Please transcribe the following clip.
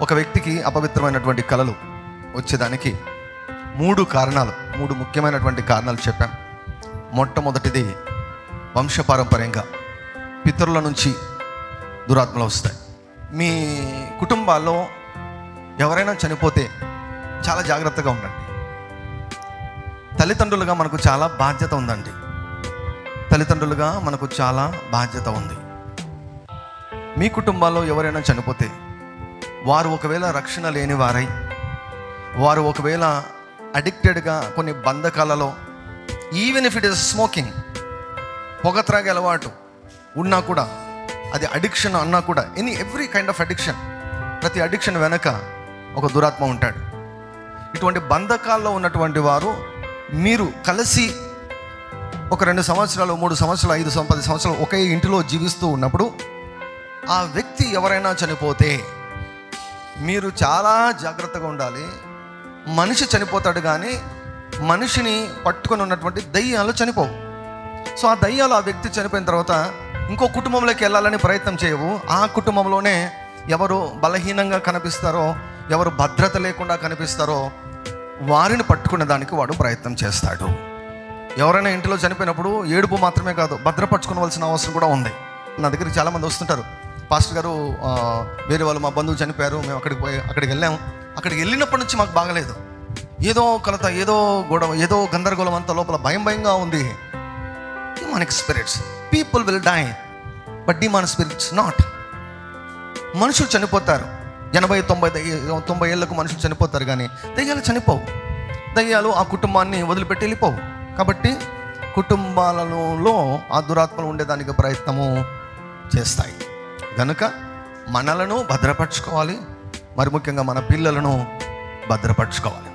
ఒక వ్యక్తికి అపవిత్రమైనటువంటి కళలు వచ్చేదానికి మూడు కారణాలు మూడు ముఖ్యమైనటువంటి కారణాలు చెప్పాం మొట్టమొదటిది వంశపారంపర్యంగా పితరుల నుంచి దురాత్మలు వస్తాయి. మీ కుటుంబాల్లో ఎవరైనా చనిపోతే చాలా జాగ్రత్తగా ఉండండి. తల్లిదండ్రులుగా మనకు చాలా బాధ్యత ఉందండి. తల్లిదండ్రులుగా మనకు చాలా బాధ్యత ఉంది. మీ కుటుంబాల్లో ఎవరైనా చనిపోతే వారు ఒకవేళ రక్షణ లేని వారై వారు ఒకవేళ అడిక్టెడ్గా కొన్ని బంధకాలలో even if it is smoking పొగ త్రాగే అలవాటు ఉన్నా కూడా అది అడిక్షన్ అన్నా కూడా any every kind of addiction ప్రతి అడిక్షన్ వెనక ఒక దురాత్మ ఉంటాడు. ఇటువంటి బంధకాల్లో ఉన్నటువంటి వారు మీరు కలిసి ఒక రెండు సంవత్సరాలు మూడు సంవత్సరాలు ఐదు పది సంవత్సరాలు ఒకే ఇంటిలో జీవిస్తూ ఉన్నప్పుడు ఆ వ్యక్తి ఎవరైనా చనిపోతే మీరు చాలా జాగ్రత్తగా ఉండాలి. మనిషి చనిపోతాడు కానీ మనిషిని పట్టుకొని ఉన్నటువంటి దయ్యాలు చనిపోవు. సో ఆ దయ్యాలు ఆ వ్యక్తి చనిపోయిన తర్వాత ఇంకో కుటుంబంలోకి వెళ్ళాలని ప్రయత్నం చేయవు. ఆ కుటుంబంలోనే ఎవరు బలహీనంగా కనిపిస్తారో ఎవరు భద్రత లేకుండా కనిపిస్తారో వారిని పట్టుకునే దానికి వాడు ప్రయత్నం చేస్తాడు. ఎవరైనా ఇంటిలో చనిపోయినప్పుడు ఏడుపు మాత్రమే కాదు భద్రపరచుకోవాల్సిన అవసరం కూడా ఉంది. నా దగ్గర చాలామంది వస్తుంటారు. పాస్టర్ గారు వేరే వాళ్ళు మా బంధువు చనిపోయారు మేము అక్కడికి పోయి అక్కడికి వెళ్ళాము. అక్కడికి వెళ్ళినప్పటి నుంచి మాకు బాగలేదు. ఏదో కలత ఏదో గొడవ ఏదో గందరగోళం అంతా లోపల భయం భయంగా ఉంది. Demonic spirits people will die but demon spirits not మనుషులు చనిపోతారు. ఎనభై తొంభై తొంభై ఏళ్ళకు మనుషులు చనిపోతారు కానీ దయ్యాలు చనిపోవు. దయ్యాలు ఆ కుటుంబాన్ని వదిలిపెట్టి వెళ్ళిపోవు. కాబట్టి కుటుంబాలలో ఆ దురాత్మలు ఉండేదానికి ప్రయత్నము చేస్తాయి. గనుక మనలను భద్రపరచుకోవాలి. మరి ముఖ్యంగా మన పిల్లలను భద్రపరచుకోవాలి.